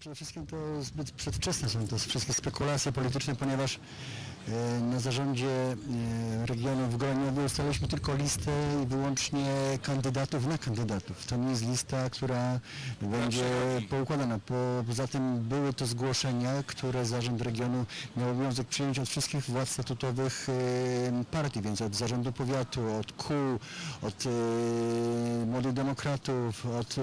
Przede wszystkim to zbyt przedwczesne są to wszystkie spekulacje polityczne, ponieważ e, na zarządzie e, regionu w Goleniowie ustaliliśmy tylko listę i wyłącznie kandydatów na kandydatów. To nie jest lista, która będzie poukładana. Po- Poza tym były to zgłoszenia, które zarząd regionu miał obowiązek przyjąć od wszystkich władz statutowych e, partii, więc od zarządu powiatu, od kół, od młodych demokratów, od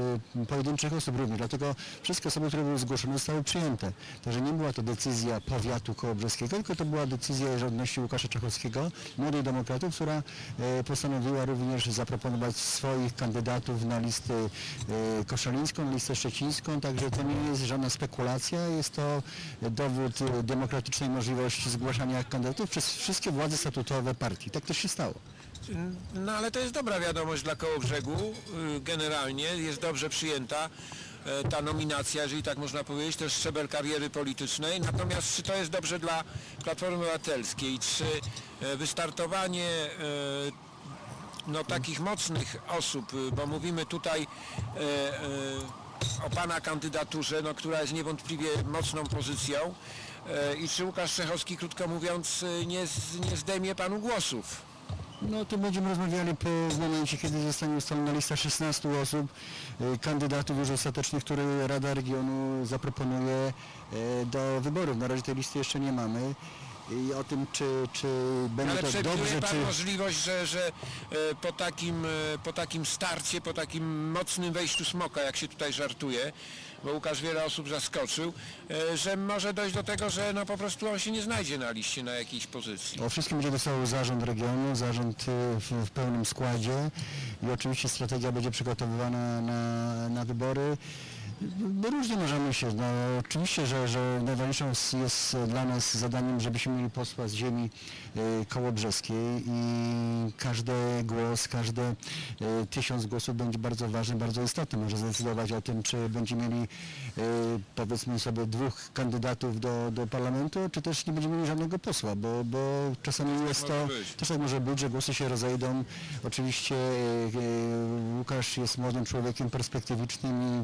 pojedynczych osób również. Dlatego wszystkie osoby, które były zgłoszone zostały przyjęte. Także nie była to decyzja powiatu kołobrzeskiego, tylko to była decyzja rządności Łukasza Czachowskiego, młodych demokratów, która e, postanowiła również zaproponować swoich kandydatów na listę e, koszalińską, listę szczecińską, także to nie jest żadna spekulacja, jest to dowód e, demokratycznej możliwości zgłaszania kandydatów przez wszystkie władze statutowe partii. Tak też się stało. No ale to jest dobra wiadomość dla Kołobrzegu, y, generalnie jest dobrze przyjęta ta nominacja, jeżeli tak można powiedzieć, jest szczebel kariery politycznej. Natomiast czy to jest dobrze dla Platformy Obywatelskiej? Czy e, wystartowanie e, no, takich mocnych osób, bo mówimy tutaj e, e, o Pana kandydaturze, no, która jest niewątpliwie mocną pozycją e, i czy Łukasz Czechowski, krótko mówiąc, nie, nie zdejmie Panu głosów? No to będziemy rozmawiali po momencie, kiedy zostanie ustalona lista 16 osób, y, kandydatów już ostatecznych, które Rada Regionu zaproponuje y, do wyborów. Na razie tej listy jeszcze nie mamy. I o tym, czy, czy będzie Ale to przewiduje dobrze, Pan czy... możliwość, że, że e, po, takim, e, po takim starcie, po takim mocnym wejściu smoka, jak się tutaj żartuje, bo Łukasz wiele osób zaskoczył, e, że może dojść do tego, że no po prostu on się nie znajdzie na liście na jakiejś pozycji. O wszystkim będzie decydował zarząd regionu, zarząd y, w, w pełnym składzie i oczywiście strategia będzie przygotowywana na, na wybory. No, Różnie możemy się, no, oczywiście, że, że najważniejszą jest, dla nas zadaniem, żebyśmy mieli posła z ziemi y, kołobrzeskiej i każdy głos, każdy tysiąc głosów będzie bardzo ważny, bardzo istotny. Może zdecydować o tym, czy będziemy mieli powiedzmy sobie dwóch kandydatów do, do parlamentu, czy też nie będziemy mieli żadnego posła, bo, bo czasami jest to, też tak może być, że głosy się rozejdą. Oczywiście e, e, Łukasz jest młodym człowiekiem perspektywicznym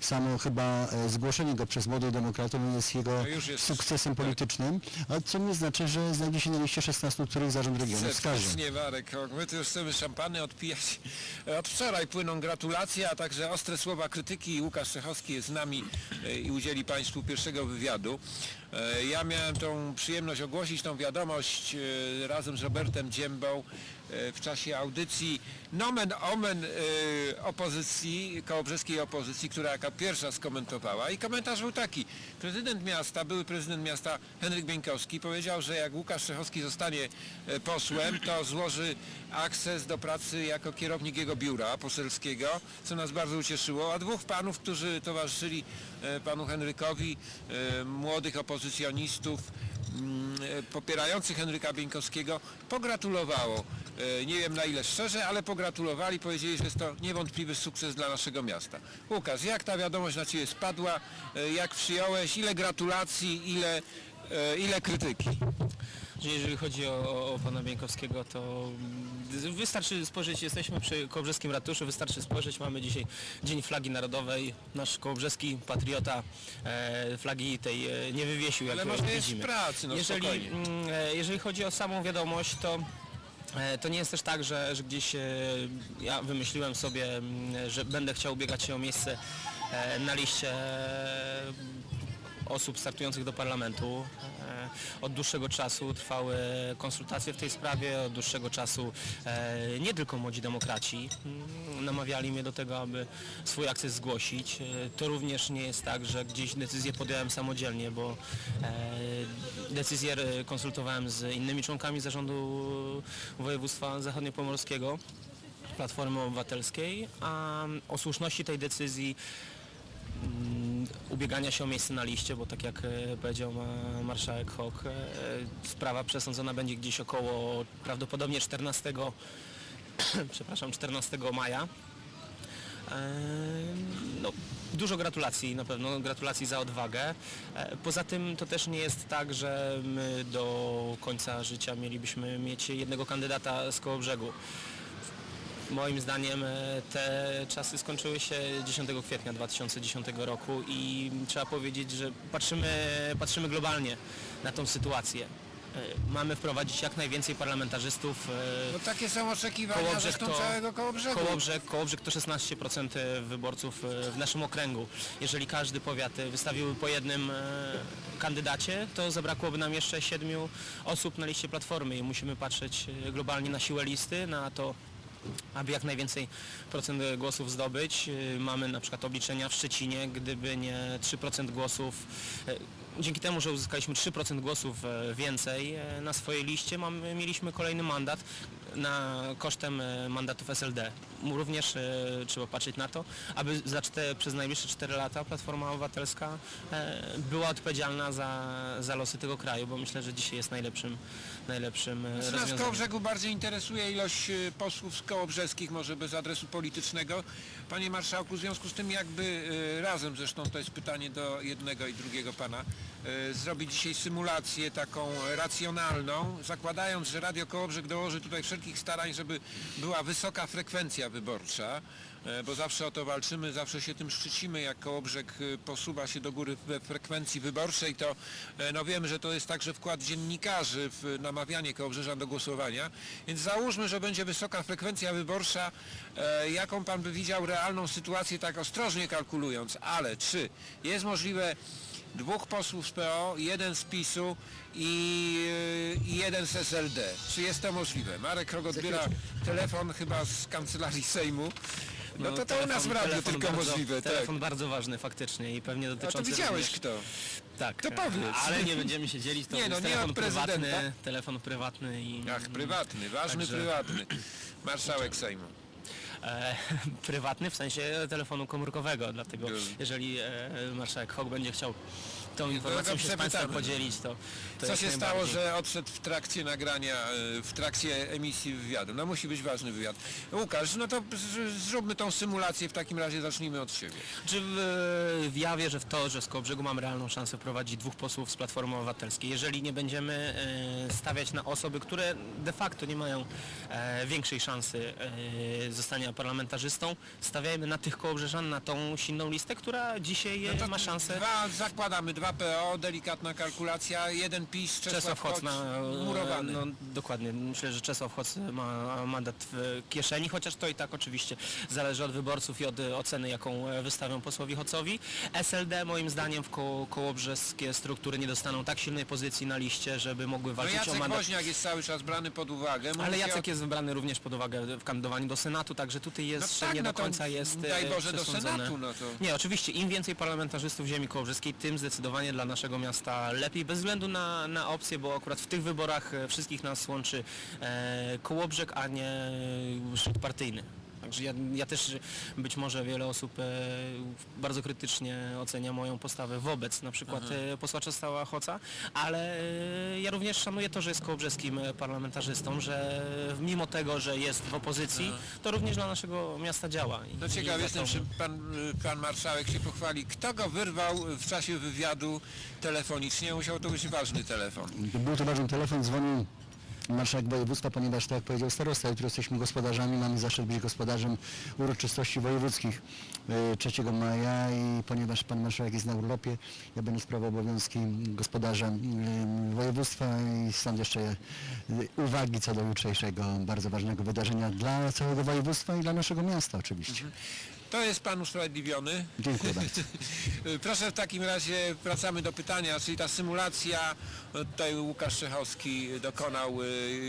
i samo chyba e, zgłoszenie go przez młodych demokratów jest jego No jest- sukcesem politycznym, a co nie znaczy, że znajdzie się na liście 16, których zarząd regionu wskaże. Nie Warek, my tu już chcemy szampany odpijać. Od wczoraj płyną gratulacje, a także ostre słowa krytyki. Łukasz Czechowski jest z nami e, i udzieli Państwu pierwszego wywiadu. E, Ja miałem tą przyjemność ogłosić tą wiadomość e, razem z Robertem Dziembą w czasie audycji nomen omen e, opozycji, kołobrzeskiej opozycji, która jako pierwsza skomentowała i komentarz był taki. Prezydent miasta, były prezydent miasta Henryk Bieńkowski powiedział, że jak Łukasz Czechowski zostanie e, posłem, to złoży akces do pracy jako kierownik jego biura poselskiego, co nas bardzo ucieszyło, a dwóch panów, którzy towarzyszyli e, panu Henrykowi, e, młodych opozycjonistów, e, popierających Henryka Bieńkowskiego pogratulowało. E, Nie wiem na ile szczerze, ale pogratulowali, powiedzieli, że jest to niewątpliwy sukces dla naszego miasta. Łukasz, jak ta wiadomość na Ciebie spadła, E, jak przyjąłeś, ile gratulacji, ile, e, ile krytyki? Że jeżeli chodzi o, o, pana Bieńkowskiego, to mm, wystarczy spojrzeć, jesteśmy przy Kołobrzeskim Ratuszu, wystarczy spojrzeć, mamy dzisiaj Dzień Flagi Narodowej, nasz kołobrzeski patriota e, flagi tej e, nie wywiesił, jak Ale może jest widzimy. pracy, no jeżeli, spokojnie. mm, e, jeżeli chodzi o samą wiadomość, to e, to nie jest też tak, że, że gdzieś e, ja wymyśliłem sobie, mm, że będę chciał ubiegać się o miejsce e, na liście osób startujących do parlamentu. E, Od dłuższego czasu trwały konsultacje w tej sprawie, od dłuższego czasu e, nie tylko młodzi demokraci mm, namawiali mnie do tego, aby swój akces zgłosić. E, To również nie jest tak, że gdzieś decyzję podjąłem samodzielnie, bo decyzję konsultowałem z innymi członkami zarządu województwa zachodniopomorskiego. Platformy Obywatelskiej, a o słuszności tej decyzji mm, ubiegania się o miejsce na liście, bo tak jak e, powiedział ma- marszałek Hock, e, sprawa przesądzona będzie gdzieś około prawdopodobnie 14, przepraszam, 14 maja. E, No, dużo gratulacji na pewno, gratulacji za odwagę. Poza tym to też nie jest tak, że my do końca życia mielibyśmy mieć jednego kandydata z koło brzegu Moim zdaniem e, te czasy skończyły się 10 kwietnia 2010 roku i trzeba powiedzieć, że patrzymy, patrzymy globalnie na tą sytuację. E, Mamy wprowadzić jak najwięcej parlamentarzystów. e, No takie są oczekiwania Kołobrzeg to- całego Kołobrzegu. Kołobrzeg, Kołobrzeg to 16% wyborców w naszym okręgu. Jeżeli każdy powiat wystawiłby po jednym kandydacie, to zabrakłoby nam jeszcze siedmiu osób na liście Platformy i musimy patrzeć globalnie na siłę listy, na to, aby jak najwięcej procent głosów zdobyć. E, Mamy na przykład obliczenia w Szczecinie, gdyby nie 3% głosów, e, dzięki temu, że uzyskaliśmy 3% głosów e, więcej na swojej liście, mamy, mieliśmy kolejny mandat na kosztem e, mandatów SLD. Również e, trzeba patrzeć na to, aby za czte, przez najbliższe 4 lata Platforma Obywatelska e, była odpowiedzialna za, za losy tego kraju, bo myślę, że dzisiaj jest najlepszym, najlepszym e, Nas z rozwiązaniem. Kołobrzegu bardziej interesuje ilość posłów z kołobrzeskich, może bez adresu politycznego. Panie Marszałku, w związku z tym jakby razem, zresztą to jest pytanie do jednego i drugiego Pana, zrobić dzisiaj symulację taką racjonalną, zakładając, że Radio Kołobrzeg dołoży tutaj wszelkich starań, żeby była wysoka frekwencja wyborcza, e, bo zawsze o to walczymy, zawsze się tym szczycimy, jak Kołobrzeg y, posuwa się do góry we frekwencji wyborczej, to e, no wiemy, że to jest także wkład dziennikarzy w namawianie Kołobrzeżan do głosowania, więc załóżmy, że będzie wysoka frekwencja wyborcza, e, jaką Pan by widział realną sytuację, tak ostrożnie kalkulując, ale czy jest możliwe dwóch posłów z PO, jeden z PiSu i, i jeden z SLD. Czy jest to możliwe? Marek Krok odbiera telefon chyba z kancelarii Sejmu. No, to to u nas w radiu tylko bardzo, możliwe, tak. Telefon bardzo ważny faktycznie i pewnie A dotyczący to widziałeś również- kto? Tak, To powiedz. ale nie będziemy się dzielić, to Nie, no, nie telefon prywatny, telefon prywatny i Ach, prywatny, ważny Także- prywatny. Marszałek Sejmu. E, prywatny w sensie telefonu komórkowego, dlatego jeżeli e, marszałek Hock będzie chciał tą informacją się z Państwem podzielić, to, to Co się stało, że odszedł w trakcie nagrania, e, w trakcie emisji wywiadu? No musi być ważny wywiad. Łukasz, no to zróbmy tą symulację, w takim razie zacznijmy od siebie. Czy w, ja wierzę w to, że z Kołobrzegu mamy realną szansę prowadzić dwóch posłów z Platformy Obywatelskiej. Jeżeli nie będziemy e, stawiać na osoby, które de facto nie mają e, większej szansy e, zostania parlamentarzystą, stawiajmy na tych Kołobrzeżan, na tą silną listę, która dzisiaj No ma szansę. Dwa, zakładamy dwa PO, delikatna kalkulacja, jeden PiS, Czesław Czesław Hoc Hoc, na, murowany. No, dokładnie, myślę, że Czesław Hoc ma mandat w kieszeni, chociaż to i tak oczywiście zależy od wyborców i od e, oceny, jaką e, wystawią posłowi Hocowi. SLD moim zdaniem w koło, kołobrzeskie struktury nie dostaną tak silnej pozycji na liście, żeby mogły No walczyć o Jacek mandat. Woźniak jest cały czas brany pod uwagę. Mówi Ale Jacek o... jest wybrany również pod uwagę w kandydowaniu do Senatu, także tutaj jest No jeszcze tak, nie no do końca jest daj e, Boże do przesądzone. Senatu, no to... Nie, oczywiście im więcej parlamentarzystów ziemi kołobrzeskiej, tym zdecydowanie dla naszego miasta lepiej, bez względu na, na opcje, bo akurat w tych wyborach e, wszystkich nas łączy e, Kołobrzeg, a nie szczyt partyjny. Także ja, ja też być może wiele osób e, bardzo krytycznie ocenia moją postawę wobec na przykład e, posła Czesława Hoca, ale e, ja również szanuję to, że jest kołobrzeskim parlamentarzystą, że mimo tego, że jest w opozycji, to również dla naszego miasta działa. No ciekaw jestem, czy pan, pan marszałek się pochwali, kto go wyrwał w czasie wywiadu telefonicznie. Musiał to być ważny telefon. Był to ważny telefon, dzwonił marszałek województwa, ponieważ tak jak powiedział starosta, jutro jesteśmy gospodarzami, mamy zaszczyt być gospodarzem uroczystości wojewódzkich e, 3 maja i ponieważ pan marszałek jest na urlopie, ja będę sprawował obowiązki gospodarza e, województwa i stąd jeszcze e, uwagi co do jutrzejszego bardzo ważnego wydarzenia dla całego województwa i dla naszego miasta oczywiście. To jest pan usprawiedliwiony. Dziękuję bardzo. Proszę w takim razie wracamy do pytania, czyli ta symulacja, no tutaj Łukasz Czechowski dokonał y,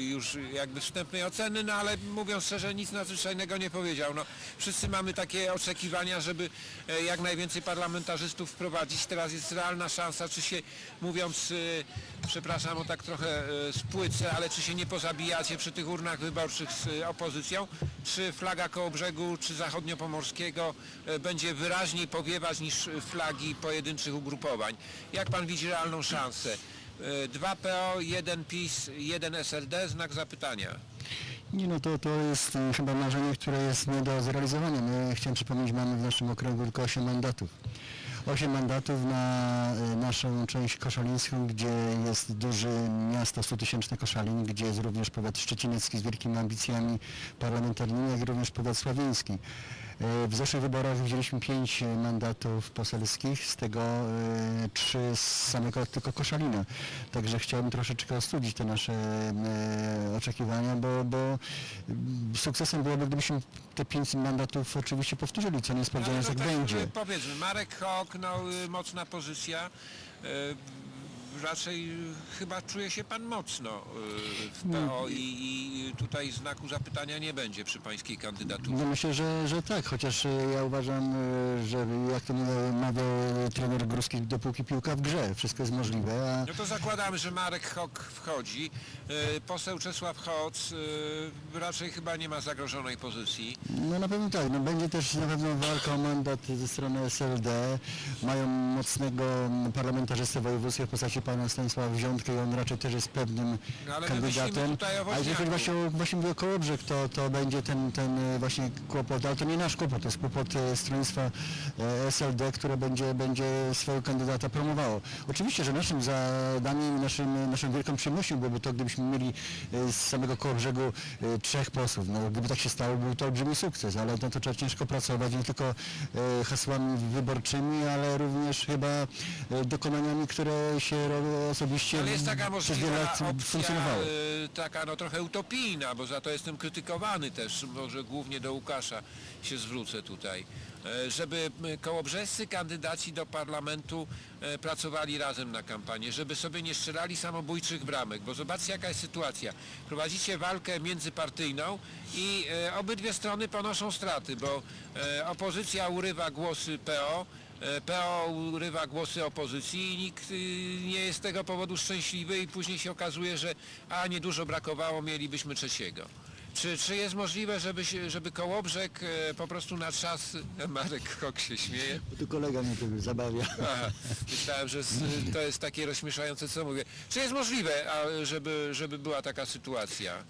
już jakby wstępnej oceny, no ale mówiąc szczerze nic nadzwyczajnego nie powiedział. No, wszyscy mamy takie oczekiwania, żeby e, jak najwięcej parlamentarzystów wprowadzić. Teraz jest realna szansa, czy się mówiąc, y, przepraszam o tak trochę y, spłycę, ale czy się nie pozabijacie przy tych urnach wyborczych z y, opozycją, czy flaga Kołobrzegu, czy zachodniopomorskiego e, będzie wyraźniej powiewać niż e, flagi pojedynczych ugrupowań. Jak pan widzi realną szansę? E, Dwa PO, jeden PiS, jeden SLD, znak zapytania. Nie no, to, to jest e, chyba marzenie, które jest nie do zrealizowania. My, chciałem przypomnieć, mamy w naszym okręgu tylko 8 mandatów. 8 mandatów na y, naszą część koszalińską, gdzie jest duże miasto 100-tysięczne Koszalin, gdzie jest również powiat szczecinecki z wielkimi ambicjami parlamentarnymi, jak również powiat sławieński. Y, W zeszłych wyborach wzięliśmy 5 mandatów poselskich, z tego 3 z samego tylko Koszalina. Także chciałbym troszeczkę ostudzić te nasze e, oczekiwania, bo, bo mm, sukcesem byłoby, gdybyśmy te 5 mandatów oczywiście powtórzyli, co nie powiedziane, Ale że to tak będzie. Powiedzmy, Marek Hok, no y, mocna pozycja. Y, Raczej y, chyba czuje się pan mocno y, w PO i, i tutaj znaku zapytania nie będzie przy pańskiej kandydaturze. No myślę, że, że tak, chociaż e, ja uważam, e, że jak to mawiał e, trener Górski, dopóki piłka w grze, wszystko jest możliwe, a No to zakładamy, że Marek Hok wchodzi. Y, Poseł Czesław Hoc y, raczej chyba nie ma zagrożonej pozycji. no na pewno tak, no będzie też na pewno walka o mandat ze strony SLD, mają mocnego mm, parlamentarzystę województwa w postaci pana Stanisława Wziątkę i on raczej też jest pewnym No ale my myślimy kandydatem. tutaj o A jeżeli chodzi Woźniaku. właśnie o, właśnie mówię o Kołobrzeg, to, to będzie ten, ten e, właśnie kłopot, ale to nie nasz kłopot, to jest kłopot e, stronnictwa e, SLD, które będzie, będzie swojego kandydata promowało. Oczywiście, że naszym zadaniem, naszym, naszą wielką przyjemnością byłoby to, gdybyśmy mieli e, z samego Kołobrzegu e, trzech posłów. No, gdyby tak się stało, był to olbrzymi sukces, ale na to trzeba ciężko pracować, nie tylko e, hasłami wyborczymi, ale również chyba e, dokonaniami, które się osobiście Ale jest taka przez wiele możliwa lat opcja, funkcjonowały. y, taka no trochę utopijna, bo za to jestem krytykowany też, może głównie do Łukasza się zwrócę tutaj, e, żeby m, kołobrzescy kandydaci do parlamentu e, pracowali razem na kampanię, żeby sobie nie strzelali samobójczych bramek, bo zobaczcie jaka jest sytuacja. Prowadzicie walkę międzypartyjną i e, obydwie strony ponoszą straty, bo e, opozycja urywa głosy PO, PO urywa głosy opozycji i nikt y, nie jest z tego powodu szczęśliwy i później się okazuje, że a niedużo brakowało, mielibyśmy trzeciego. Czy, czy jest możliwe, żeby, się, żeby Kołobrzeg e, po prostu na czas... Marek Kok się śmieje. Tu kolega mnie tu zabawia. Aha, myślałem, że to jest takie rozśmieszające, co mówię. Czy jest możliwe, a, żeby, żeby była taka sytuacja?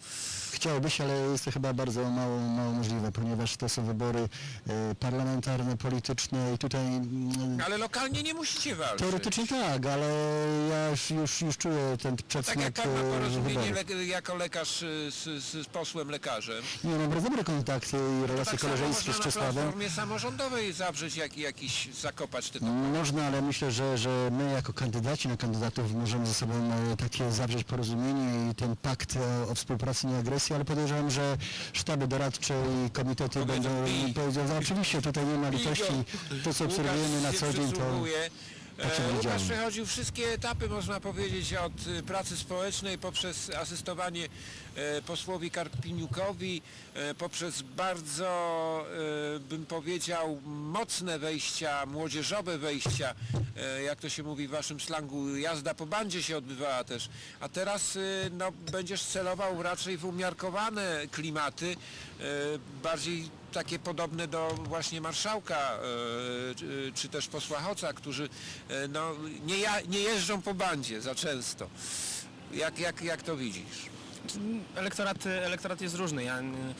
Chciałoby ale jest to chyba bardzo mało, mało możliwe, ponieważ to są wybory e, parlamentarne, polityczne i tutaj mm, Ale lokalnie nie musicie walczyć. teoretycznie tak, ale ja już, już, już czuję ten Tak jak pan ma e, porozumienie wyborów. le, jako lekarz y, z, z, z posłem lekarzem, Nie, mam bardzo dobre kontakty i relacje tak koleżeńskie z można na Czesławem. platformie samorządowej zawrzeć jak, jakiś, zakopać te Można, ale myślę, że, że my jako kandydaci na kandydatów możemy ze sobą e, takie zawrzeć porozumienie i ten pakt o, o współpracy, nie agresji, ale podejrzewam, że sztaby doradcze i komitety Powiedzą, będą powiedzą, no oczywiście tutaj nie ma litości, to co obserwujemy na co dzień to... E, Łukasz przechodził wszystkie etapy, można powiedzieć, od y, pracy społecznej poprzez asystowanie e, posłowi Karpiniukowi, e, poprzez bardzo, e, bym powiedział, mocne wejścia, młodzieżowe wejścia, e, jak to się mówi w waszym slangu, jazda po bandzie się odbywała też. A teraz no, będziesz celował raczej w umiarkowane klimaty, e, bardziej takie podobne do właśnie marszałka e, czy, też posła Hoca, którzy e, no, nie, ja, nie jeżdżą po bandzie za często. Jak, jak, jak to widzisz? Elektorat, elektorat jest różny. Ja mm,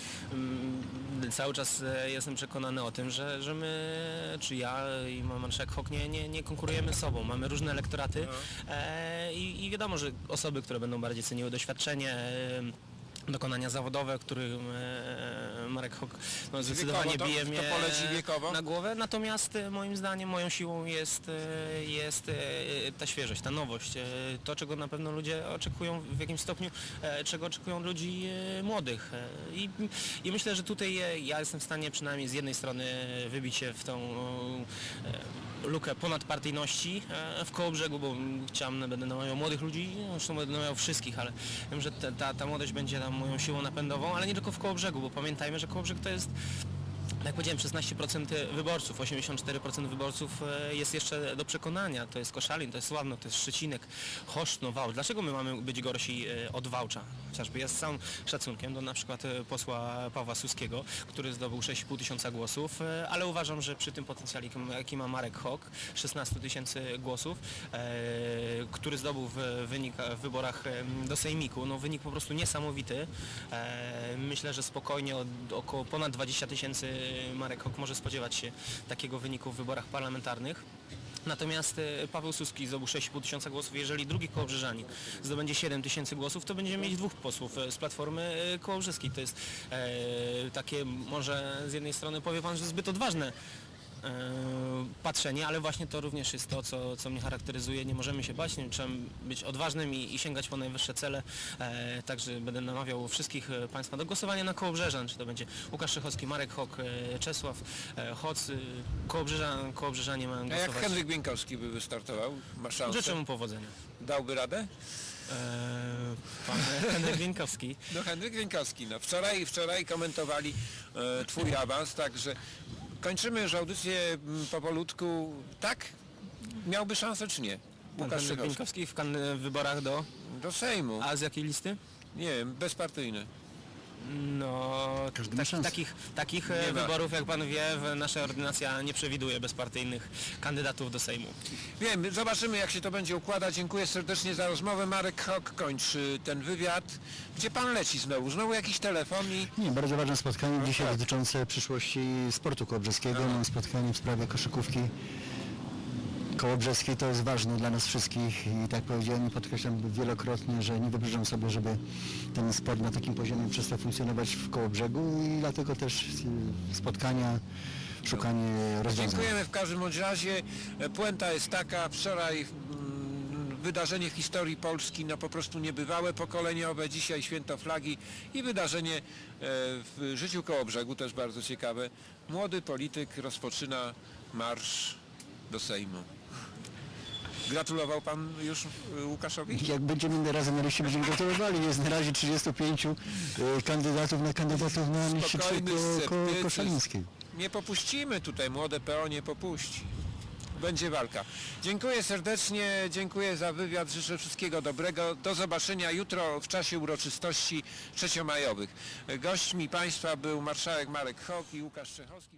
cały czas e, jestem przekonany o tym, że, że my, czy ja i marszałek Hok nie, nie, nie konkurujemy z sobą. Mamy różne elektoraty e, i, i wiadomo, że osoby, które będą bardziej ceniły doświadczenie, dokonania zawodowe, którym e, Marek Hok no, zdecydowanie to- bije mnie na głowę. Natomiast e, moim zdaniem moją siłą jest, e, jest ta świeżość, ta nowość. To, czego na pewno ludzie oczekują w jakimś stopniu, czego oczekują ludzi młodych. I, I myślę, że tutaj ja jestem w stanie przynajmniej z jednej strony wybić się w tą lukę ponadpartyjności e, w koło brzegu, bo chciałem, będę namawiał młodych ludzi, zresztą będę namawiał wszystkich, ale wiem, że ta, ta, młodość będzie tam moją siłą napędową, ale nie tylko w koło brzegu, bo pamiętajmy, że koło brzeg to jest jak powiedziałem, 16% wyborców, 84% wyborców e, jest jeszcze do przekonania. To jest Koszalin, to jest Sławno, to jest Szczecinek, Chosztno, Wałcz. Dlaczego my mamy być gorsi e, od Wałcza? Chociażby ja z całym szacunkiem do na przykład e, posła Pawła Suskiego, który zdobył 6,5 tysiąca głosów, e, ale uważam, że przy tym potencjale, jaki- ma Marek Hok, 16 tysięcy głosów, e, który zdobył w, wynik, w wyborach do Sejmiku, no wynik po prostu niesamowity. E, myślę, że spokojnie około ponad 20 tysięcy Marek Hok może spodziewać się takiego wyniku w wyborach parlamentarnych. Natomiast e, Paweł Suski zdobył 6,5 tysiąca głosów. Jeżeli drugi Kołobrzeżanin zdobędzie 7 tysięcy głosów, to będziemy mieć dwóch posłów e, z Platformy e, Kołobrzeskiej. To jest e, takie, może z jednej strony powie Pan, że zbyt odważne patrzenie, ale właśnie to również jest to, co, co mnie charakteryzuje. Nie możemy się bać, nie trzeba być odważnym i, i sięgać po najwyższe cele. E, także będę namawiał wszystkich e, Państwa do głosowania na Kołobrzeżan, czy to będzie Łukasz Szychowski, Marek Hok, e, Czesław e, Hoc. E, Kołobrzeżan, Kołobrzeżanie mają A jak głosować. Henryk Bieńkowski by wystartował? Ma szansę? Życzę mu powodzenia. Dałby radę? Eee, pan Henryk Wieńkowski. No Henryk Wieńkowski, no wczoraj, wczoraj komentowali e, twój awans, także kończymy już audycję m, powolutku. Tak? Miałby szansę czy nie? Pan Łukasz Henryk Szychowski. Wieńkowski w, kan- w wyborach do... Do Sejmu. A z jakiej listy? Nie wiem, bezpartyjny. No, Każdy ma szansę. takich, takich e, Nie ma. wyborów, jak pan wie, w- nasza ordynacja nie przewiduje bezpartyjnych kandydatów do Sejmu. Wiem, zobaczymy jak się to będzie układać. Dziękuję serdecznie za rozmowę. Marek Hok kończy ten wywiad. Gdzie pan leci znowu? Znowu jakiś telefon i... Nie, bardzo ważne spotkanie dzisiaj tak. dotyczące przyszłości sportu kołobrzeskiego. Mam spotkanie w sprawie koszykówki kołobrzeskiej. To jest ważne dla nas wszystkich i tak powiedziałem i podkreślam wielokrotnie, że nie wyobrażam sobie, żeby ten sport na takim poziomie przestał funkcjonować w Kołobrzegu i dlatego też spotkania, szukanie rozwiązań. Dziękujemy w każdym bądź razie. Puenta jest taka, wczoraj mm, wydarzenie w historii Polski, no po prostu niebywałe pokoleniowe, dzisiaj święto flagi i wydarzenie e, w życiu Kołobrzegu też bardzo ciekawe. Młody polityk rozpoczyna marsz do Sejmu. Gratulował pan już e, Łukaszowi? Jak będziemy razem na liście, będziemy gratulowali. Jest na razie 35 y, kandydatów na kandydatów na liście ko, ko, koszalińskiej. Nie popuścimy tutaj, młode PO nie popuści. Będzie walka. Dziękuję serdecznie, dziękuję za wywiad, życzę wszystkiego dobrego. Do zobaczenia jutro w czasie uroczystości trzeciomajowych. Gośćmi Państwa był marszałek Marek Hok i Łukasz Czechowski.